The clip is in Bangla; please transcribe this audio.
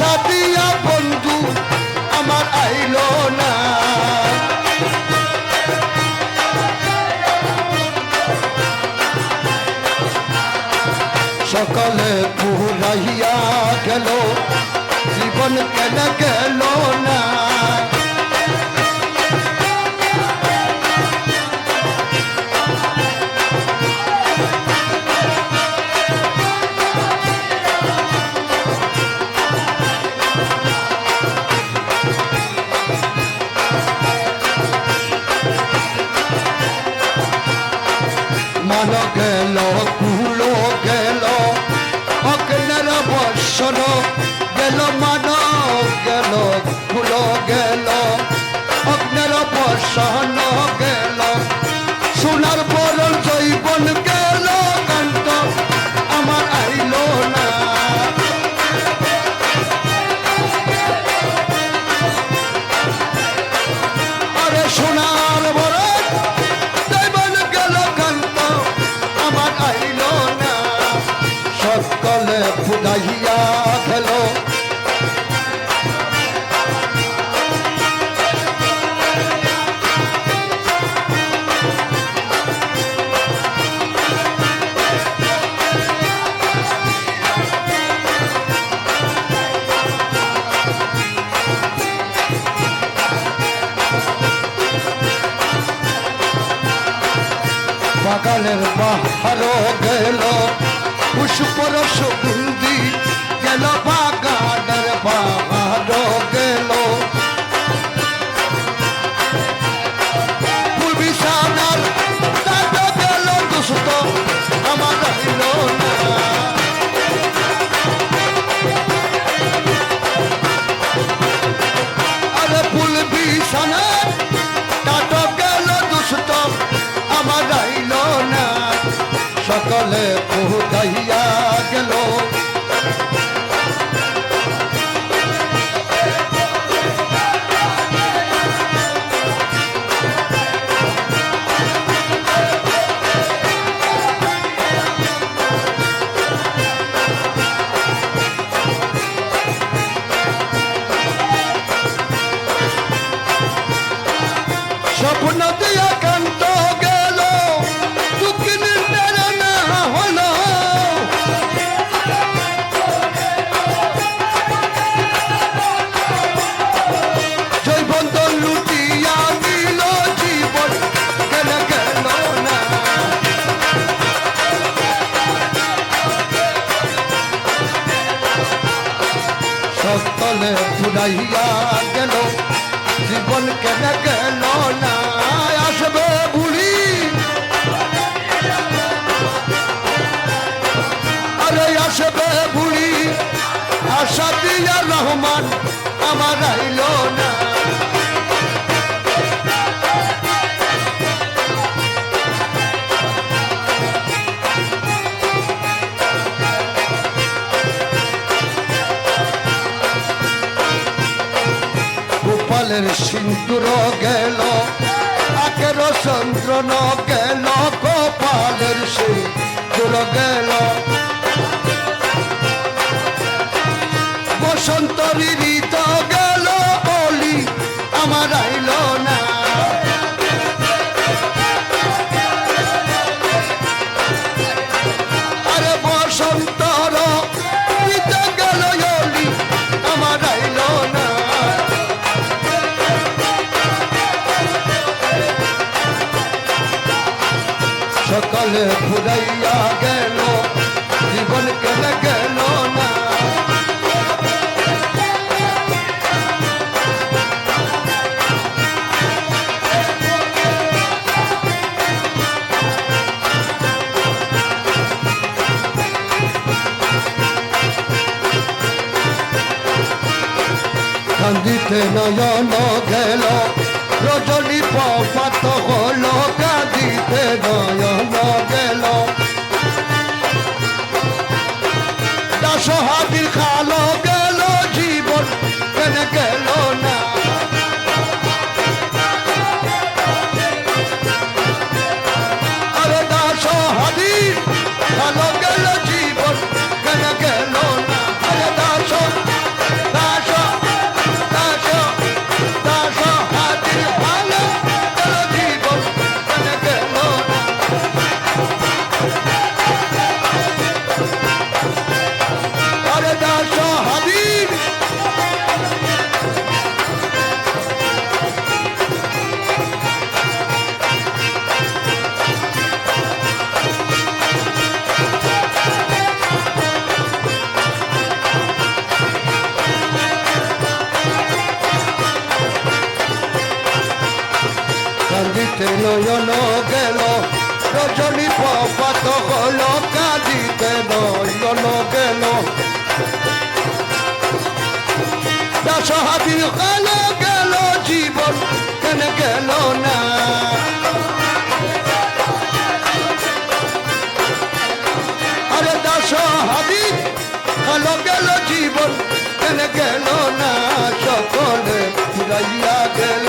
আশা দিয়া বন্ধু আমার আইল না। সকালে পুরাইয়া গেল জীবন কেন গেল না। মান গেল কুলো গেল অগ্নের বর্ষণ গেল মান গেল কুলো গেল। বাগানের বাহারও গেল। পুষ্পর সুগন্ধি গেল বাগানের বাহারও গেল। বিছানার ফুরাইয়া গেল। জীবন কেন গেল না আসবে বুড়ি আরে আসবে বুড়ি আশা দিয়া রহমান আমার আইল না। গোপালের সিন্দুর গেল আকের চন্দ্র ন গেল কপালের সিন্দুর গেল। বসন্ত ঋত গেল, বলি আমার আইল না। ঘুরাইয়া গেল। জীবন কেন গেল না? কান্দিতে নয়ন গেল। রজনী পাত হল কাঁদিতে নয়ন গেল দাসহাদির খালো নয়ন গেল। রজনী পপাত হল, কাঁদিতে নয়ন গেল। দশ হাতি গেল জীবন, কেন গেল না? আরে দশ হাতি গেল গেল জীবন, কেন গেল না? সকলে ফিরাইয়া গেল।